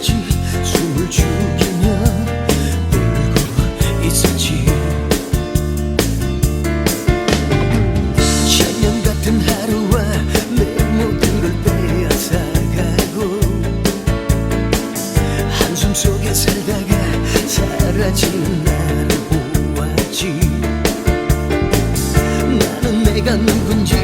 지. 숨을 죽이며 울고 있었지. 천년 같은 하루와 내 모두를 빼앗아가고 한숨 속에 살다가 사라진 나를 보았지. 나는 내가 누군지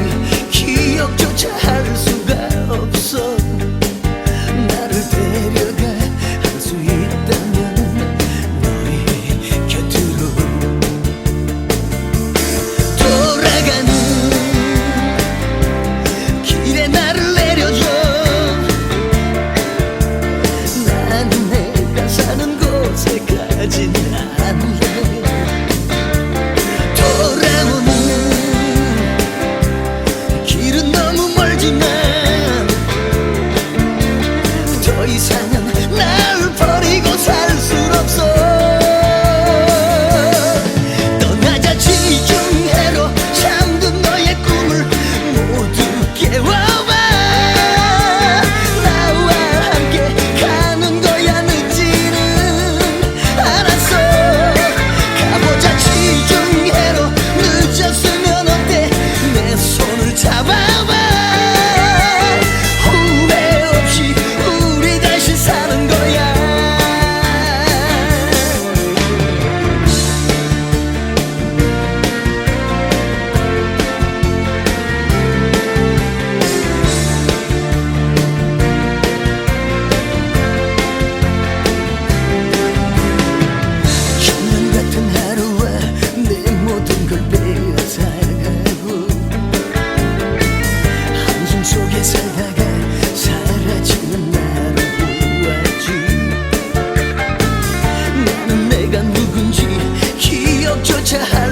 your hand.